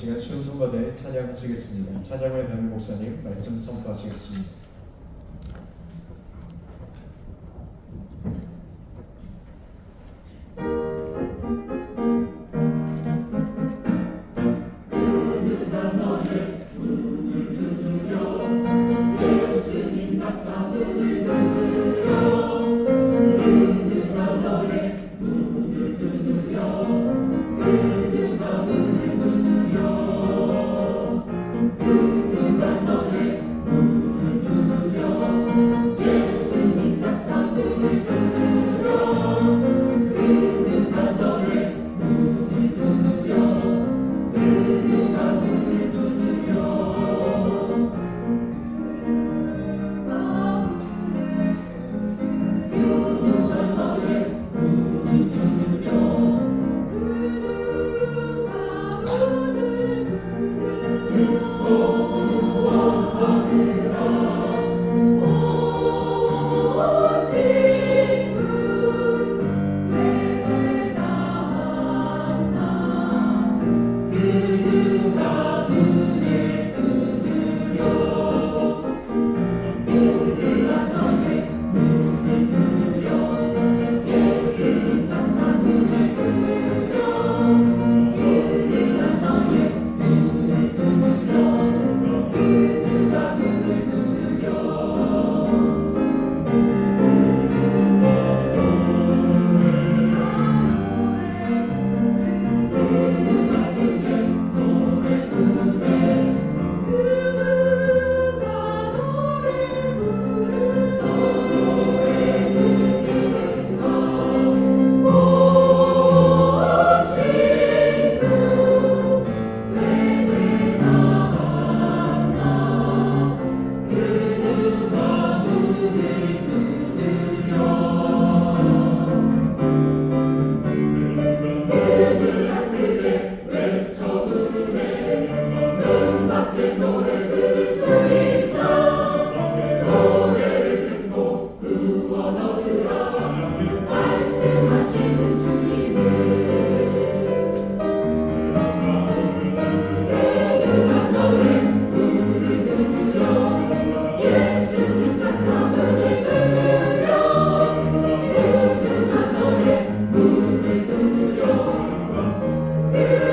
시간 순서가대 찬양하시겠습니다. 찬양을 담임 목사님 말씀 선포하시겠습니다. Yeah.